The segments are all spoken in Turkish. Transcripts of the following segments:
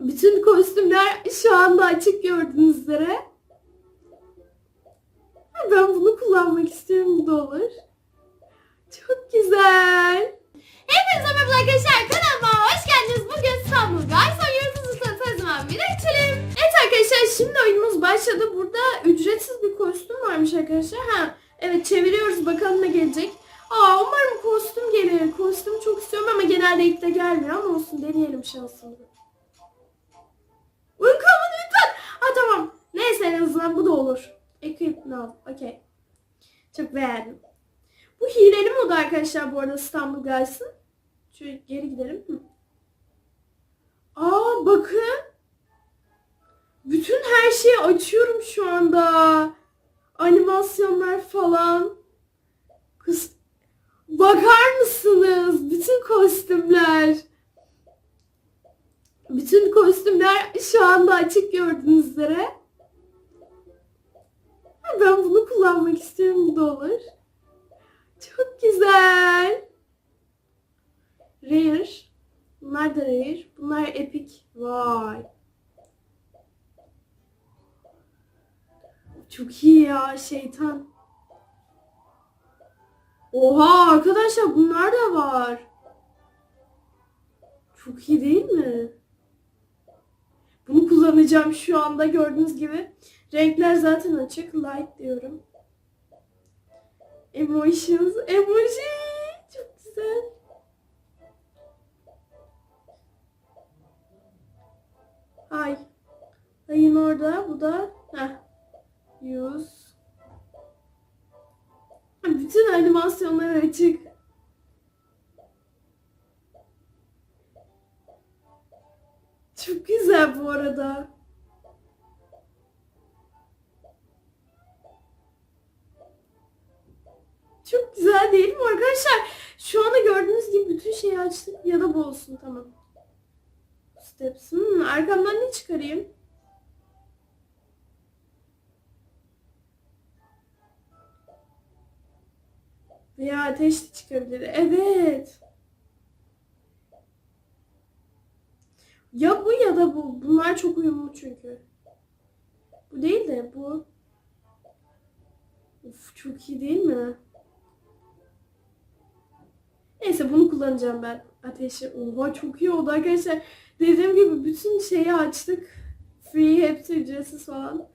Bütün kostümler şu anda açık gördüğünüz üzere. Ben bunu kullanmak istiyorum. Bu da olur. Çok güzel. Hepinize merhaba arkadaşlar. Kanalıma hoş geldiniz. Bugün İstanbul. Hızlı zaman bir geçelim. Evet arkadaşlar şimdi oyunumuz başladı. Burada ücretsiz bir kostüm varmış arkadaşlar. Ha, evet çeviriyoruz. Bakalım ne gelecek. Aa umarım kostüm gelir. Kostüm çok istiyorum ama genelde ilk de gelmiyor ama olsun deneyelim şansımızı. Uykumun lütfen. Ha tamam. Neyse en azından bu da olur. Equip now. Okey. Çok beğendim. Bu hileli modu arkadaşlar bu arada İstanbul Guys'ın. Şöyle geri gidelim. Aa bakın. Bütün her şeyi açıyorum şu anda. Animasyonlar falan. Kız Bakar mısınız? Bütün kostümler. Bütün kostümler şu anda açık gördüğünüz. Ben bunu kullanmak istiyorum. Bu da olur. Çok güzel. Rare. Bunlar da rare. Bunlar epic. Vay. Çok iyi ya şeytan. Oha arkadaşlar bunlar da var. Çok iyi değil mi? Kullanacağım şu anda gördüğünüz gibi. Renkler zaten açık. Light diyorum. Emotions. Emoji. Çok güzel. Hay. Hayın orada. Bu da. Heh. Use. Bütün animasyonlar açık. Çok arada. Çok güzel değil mi arkadaşlar? Şu anda gördüğünüz gibi bütün şeyi açtık ya da bu olsun tamam. Steps. Hmm, arkamdan ne çıkarayım? Veya ateş de çıkabilir. Evet. Ya bu ya da bu. Bunlar çok uyumlu çünkü. Bu değil de bu. Of çok iyi değil mi? Neyse bunu kullanacağım ben. Ateşi. Oha çok iyi oldu arkadaşlar. Dediğim gibi bütün şeyi açtık. Free hepsi ücretsiz falan.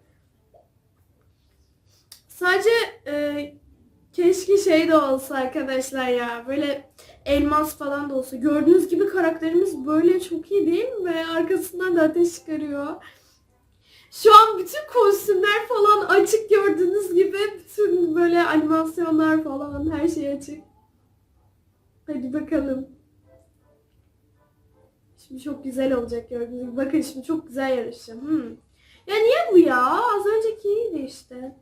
Sadece e, keşke şey de olsa arkadaşlar ya. Böyle elmas falan da olsa. Gördüğünüz gibi karakterimiz böyle çok iyi değil mi? Arkasından da ateş çıkarıyor. Şu an bütün kostümler falan açık gördüğünüz gibi. Bütün böyle animasyonlar falan her şey açık. Hadi bakalım. Şimdi çok güzel olacak gördüğünüz gibi. Bakın şimdi çok güzel yarışacağım. Hmm. Ya niye bu ya? Az önceki iyiydi işte.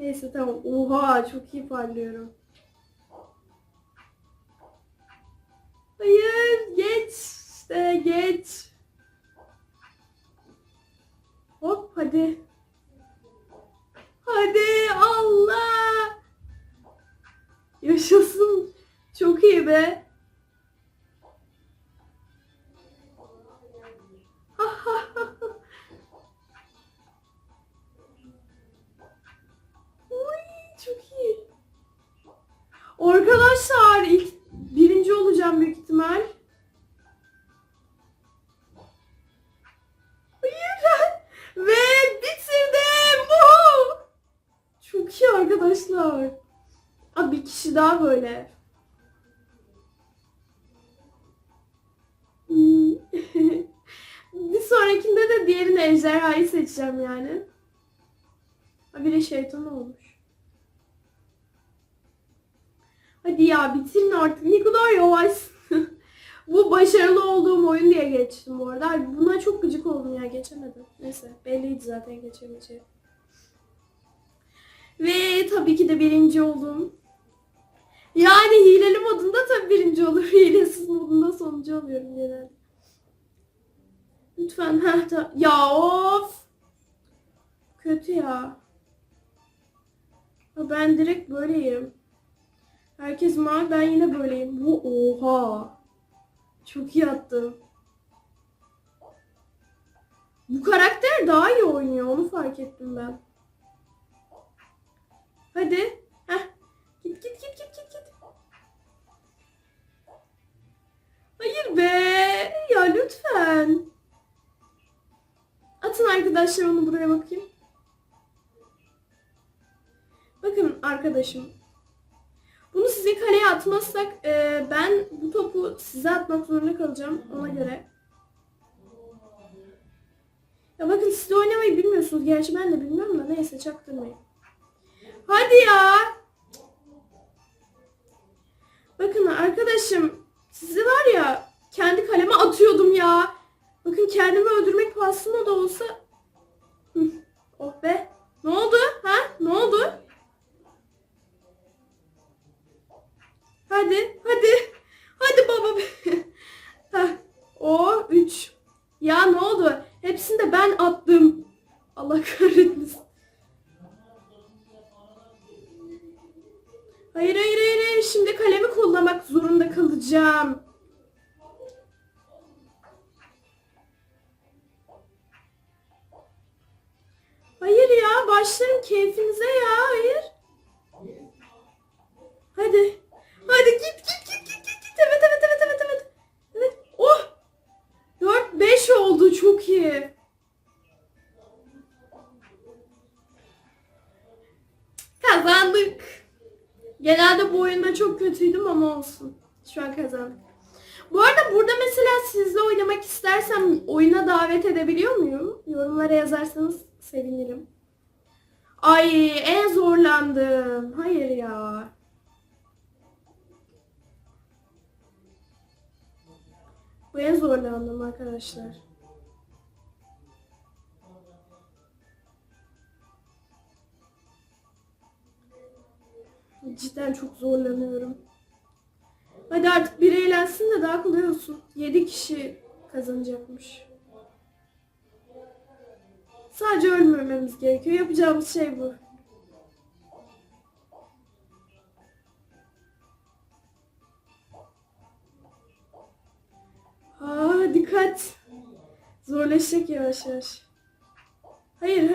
Neyse tamam. Oha çok iyi parlıyorum. Hayır geç işte geç. Hop hadi. Hadi Allah. Yaşasın. Çok iyi be. Arkadaşlar ilk birinci olacağım büyük ihtimal. Hayır. Ve bitirdim. Woohoo! Çok iyi arkadaşlar. Aa, bir kişi daha böyle. Bir sonrakinde de diğerini ejderhayı seçeceğim yani. Ha, biri şeytan olmuş. Hadi ya bitirin artık. Ne kadar yavaşsın. bu başarılı olduğum oyun diye geçtim bu arada. Ay, Buna çok gıcık oldum ya geçemedim. Neyse belliydi zaten geçemeyeceğim. Ve tabii ki de birinci oldum. Yani hileli modunda tabii birinci olur. Hilesiz modunda sonuncu oluyorum genelde. Lütfen. Heh, ta- ya of. Kötü ya. Ha, Ben direkt böyleyim. Herkes mavi ben yine böyleyim. Bu oha. Çok iyi attım. Bu karakter daha iyi oynuyor. Onu fark ettim ben. Hadi. Heh. Git git git git git git. Hayır be. Ya lütfen. Atın arkadaşlar onu buraya bakayım. Bakın arkadaşım. Bunu size kaleye atmazsak e, ben bu topu size atmak zorunda kalacağım ona göre. Ya bakın siz de oynamayı bilmiyorsunuz. Gerçi ben de bilmiyorum da neyse çaktırmayın. Hadi ya. Bakın arkadaşım sizi var ya kendi kaleme atıyordum ya. Bakın kendimi öldürmek pahasına da olsa. Oh be. Hayır hayır hayır. Şimdi kalemi kullanmak zorunda kalacağım. Hayır ya başlarım keyfinize ya hayır. Hadi. Hadi git git git git git. git. Evet evet evet evet evet. Evet. Oh. 4 5 oldu çok iyi. Genelde bu oyunda çok kötüydüm ama olsun. Şu an kazandık. Bu arada burada mesela sizle oynamak istersem oyuna davet edebiliyor muyum? Yorumlara yazarsanız sevinirim. Ay en zorlandım. Hayır ya. Bu en zorlandım arkadaşlar. Cidden çok zorlanıyorum. Hadi artık biri eğlensin de daha kolay olsun. 7 kişi kazanacakmış. Sadece ölmememiz gerekiyor. Yapacağımız şey bu. Aa dikkat. Zorlaşacak yavaş yavaş. Hayır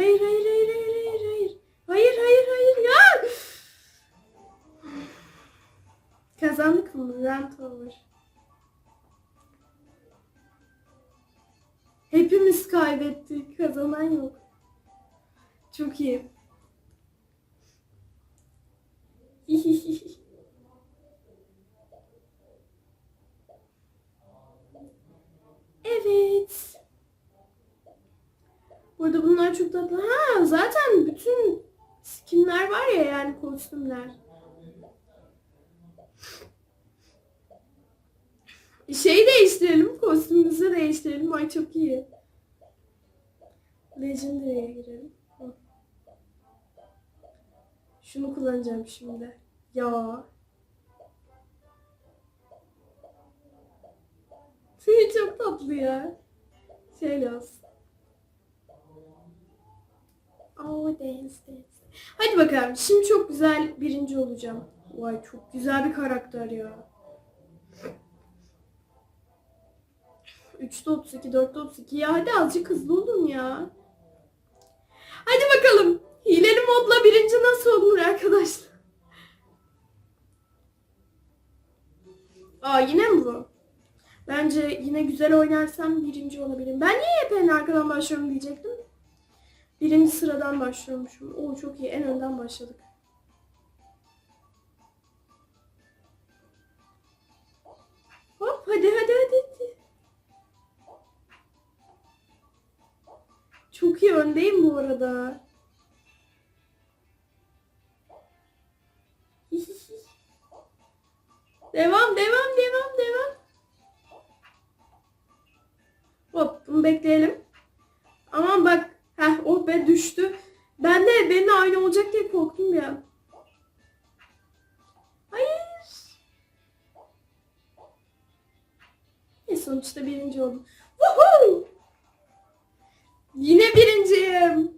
Rant over. Hepimiz kaybettik. Kazanan yok. Çok iyi. evet. Burada bunlar çok tatlı. Ha zaten bütün skinler var ya yani kostümler. Şeyi değiştirelim. Kostümümüzü değiştirelim. Ay çok iyi. Legendary'e girelim. Şunu kullanacağım şimdi. Ya. çok tatlı ya. Şöyle olsun. Oh dance dance. Hadi bakalım. Şimdi çok güzel birinci olacağım. Vay çok güzel bir karakter ya. 3'te 32, 4'te 32. Ya hadi azıcık hızlı olun ya. Hadi bakalım. Hileli modla birinci nasıl olur arkadaşlar? Aa yine mi bu? Bence yine güzel oynarsam birinci olabilirim. Ben niye hep en arkadan başlıyorum diyecektim. Birinci sıradan başlıyormuşum. Oo çok iyi. En önden başladık. Çok iyi öndeyim bu arada. devam devam devam devam. Hop bunu bekleyelim. Aman bak. Heh oh be düştü. Ben de benimle aynı olacak diye korktum ya. Hayır. E sonuçta birinci oldum. Woohoo! Yine birinciyim.